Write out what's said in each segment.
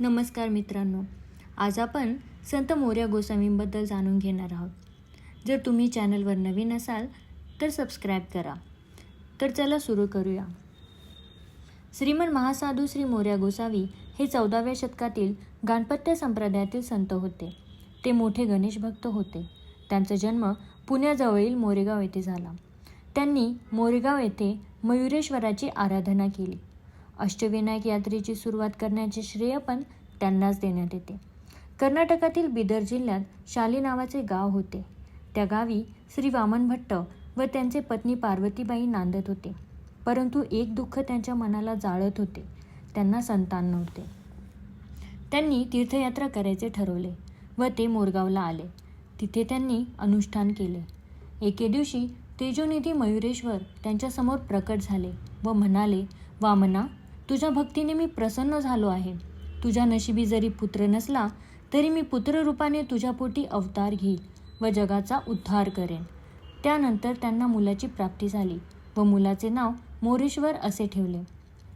नमस्कार मित्रांनो. आज आपण संत मोर्या गोस्वामींबद्दल जाणून घेणार आहोत. जर तुम्ही चॅनलवर नवीन असाल तर सबस्क्राईब करा. तर चला सुरू करूया. श्रीमन महासाधू श्री मोर्या गोसावी हे चौदाव्या शतकातील गाणपत्य संप्रदायातील संत होते. ते मोठे गणेश भक्त होते. त्यांचा जन्म पुण्याजवळील मोरेगाव येथे झाला. त्यांनी मोरेगाव येथे मयुरेश्वराची आराधना केली. अष्टविनायक यात्रेची सुरुवात करण्याचे श्रेय पण त्यांनाच देण्यात येते. कर्नाटकातील बिदर जिल्ह्यात शाली नावाचे गाव होते. त्या गावी श्री वामन भट्ट व त्यांचे पत्नी पार्वतीबाई नांदत होते. परंतु एक दुःख त्यांच्या मनाला जाळत होते. त्यांना संतान नव्हते. त्यांनी तीर्थयात्रा करायचे ठरवले व ते मोरगावला आले. तिथे त्यांनी अनुष्ठान केले. एके दिवशी तेजोनिधी मयुरेश्वर त्यांच्यासमोर प्रकट झाले व म्हणाले वामना तुझ्या भक्तीने मी प्रसन्न झालो आहे. तुझ्या नशिबी जरी पुत्र नसला तरी मी पुत्ररूपाने तुझ्या पोटी अवतार घेईल व जगाचा उद्धार करेन. त्यानंतर त्यांना मुलाची प्राप्ती झाली व मुलाचे नाव मोरेश्वर असे ठेवले.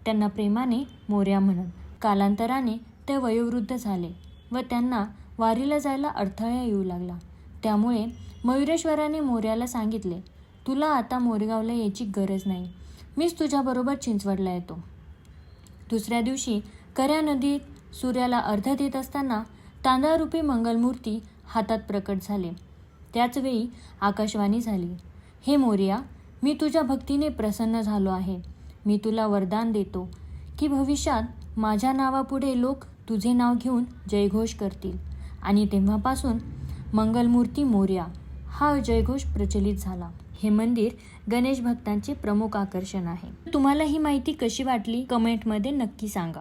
त्यांना प्रेमाने मोर्या म्हणत कालांतराने ते वयोवृद्ध झाले व त्यांना वारीला जायला अडथळा येऊ लागला. त्यामुळे मयुरेश्वराने मोर्याला सांगितले तुला आता मोरगावला यायची गरज नाही. मीच तुझ्याबरोबर चिंचवडला येतो. दुसऱ्या दिवशी कऱ्या नदीत सूर्याला अर्ध देत असताना तांदळरूपी मंगलमूर्ती हातात प्रकट झाले. त्याचवेळी आकाशवाणी झाली. हे मोर्या मी तुझ्या भक्तीने प्रसन्न झालो आहे. मी तुला वरदान देतो की भविष्यात माझ्या नावापुढे लोक तुझे नाव घेऊन जयघोष करतील. आणि तेव्हापासून मंगलमूर्ती मोर्या हा जयघोष प्रचलित झाला. हे मंदिर गणेश भक्तांचे प्रमुख आकर्षण आहे. तुम्हाला ही माहिती कशी वाटली? कमेंटमध्ये नक्की सांगा.